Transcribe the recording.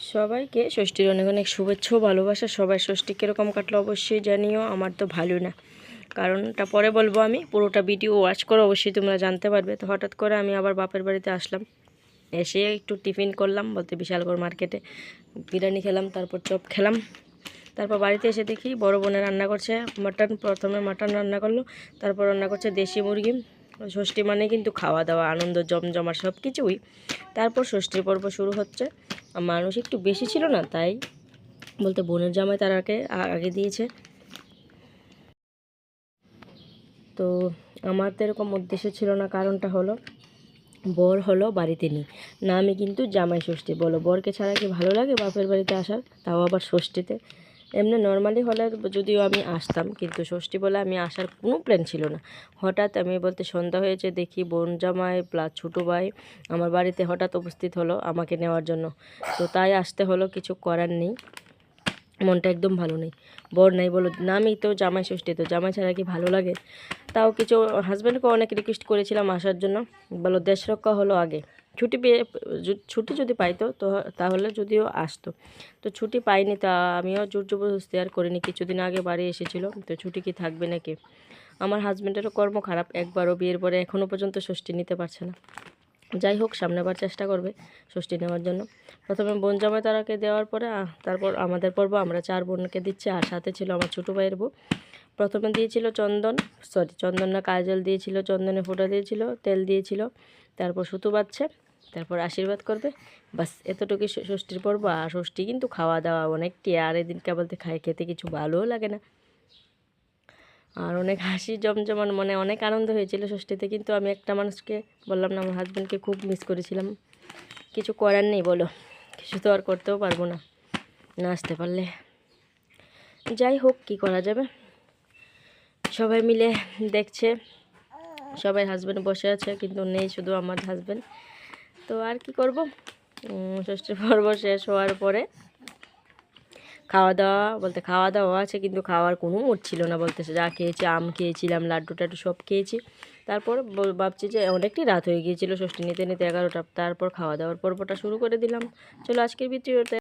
সবাইকে ষষ্ঠীর অনেক অনেক শুভেচ্ছা ভালোবাসা। সবাই ষষ্ঠী কীরকম কাটলো অবশ্যই জানিও, আমার তো ভালো না। কারণটা পরে বলব আমি, পুরোটা ভিডিও ওয়াচ করো, অবশ্যই তোমরা জানতে পারবে। তো হঠাৎ করে আমি আবার বাপের বাড়িতে আসলাম। এসে একটু টিফিন করলাম, বলতে বিশালগড় মার্কেটে। বিরিয়ানি খেলাম, তারপর চপ খেলাম। তারপর বাড়িতে এসে দেখি বড় বোনে রান্না করছে, মাটন, প্রথমে মাটন রান্না করল, তারপর রান্না করছে দেশি মুরগি। ষষ্ঠী মানে কিন্তু খাওয়া দাওয়া, আনন্দ জমজমার সব কিছুই তারপর ষষ্ঠীর পর্ব শুরু হচ্ছে। মানুষ একটু বেশি ছিল না, তাই বলতে বোনের জামাই তার আগে আগে দিয়েছে। তো আমার তো এরকম উদ্দেশ্য ছিল না, কারণটা হলো, বর হলো বাড়িতে নেই না, আমি কিন্তু জামাই ষষ্ঠী বলো। বরকে ছাড়া কি ভালো লাগে বাপের বাড়িতে আসার? তাও আবার ষষ্ঠীতে। এমনি নর্মালি হলে যদিও আমি আসতাম, কিন্তু ষষ্ঠী বলে আমি আসার কোনো প্ল্যান ছিল না। হঠাৎ আমি বলতে সন্ধ্যা হয়েছে, দেখি বোন জামাই প্লাস ছোটো ভাই আমার বাড়িতে হঠাৎ উপস্থিত হলো আমাকে নেওয়ার জন্য। তো তাই আসতে হলো, কিছু করার নেই। মনটা একদম ভালো নেই। বর নাই বলো, না, আমি তো জামাই ষষ্ঠী, তো জামাই ছাড়া কি ভালো লাগে? তাও কিছু হাজব্যান্ডকে অনেক রিকোয়েস্ট করেছিলাম আসার জন্য। বলো দেশ রক্ষা হলো আগে। ছুটি পেয়ে ছুটি যদি পাইতো তো তাহলে যদিও আসতো। তো ছুটি পাইনি তা আমিও জোর জবরদস্তি আর করিনি। কিছুদিন আগে বাড়ি এসেছিল, তো ছুটি কি থাকবে নাকি? আমার হাজব্যান্ডেরও কর্ম খারাপ, একবারও বিয়ের পরে এখনও পর্যন্ত ষষ্ঠী নিতে পারছে না। যাই হোক, সামনেবার চেষ্টা করবে ষষ্ঠী নেওয়ার জন্য। প্রথমে বোন জামাই তারাকে দেওয়ার পরে তারপর আমাদের পর্ব, আমরা চার বোনকে দিচ্ছি, আর সাথে ছিল আমার ছোটো ভাইয়ের বউ। প্রথমে দিয়েছিল চন্দন সরি চন্দন না, কাজল দিয়েছিল, চন্দনে ফোঁটা দিয়েছিল, তেল দিয়েছিল, তারপর সুতো বাঁধছে। তারপর আশীর্বাদ করবে। বাস এতটুকু ষষ্ঠীর পর্ব। আর ষষ্ঠী কিন্তু খাওয়া দাওয়া অনেকটি, আর এদিন কেবলতে খাই খেতে কিছু ভালোও লাগে না। আর অনেক হাসি, জমজমান মনে অনেক আনন্দ হয়েছিল ষষ্ঠীতে। কিন্তু আমি একটা মানুষকে বললাম না, আমার হাজব্যান্ডকে খুব মিস করেছিলাম। কিছু করার নেই, বলো। কিছু তো আর করতেও পারব না না আসতে পারলে। যাই হোক, কি করা যাবে? সবাই মিলে দেখছে। সবাই হাজব্যান্ড বসে আছে, কিন্তু নেই শুধু আমার হাজব্যান্ড তো আর কি করব? ষষ্ঠী ষষ্ঠীর পর্ব শেষ হওয়ার পরে খাওয়া দাওয়া, বলতে খাওয়া দাওয়া আছে কিন্তু খাওয়ার কোনো মোট ছিল না, বলতে যা খেয়েছি, আম খেয়েছিলাম, লাড্ডু টাড্ডু সব খেয়েছি। তারপর ভাবছি যে অনেকটি রাত হয়ে গিয়েছিল, ষষ্ঠী নিতে নিতে এগারোটা, তারপর খাওয়া দাওয়ার পর্বটা শুরু করে দিলাম। চলো আজকের ভিডিওতে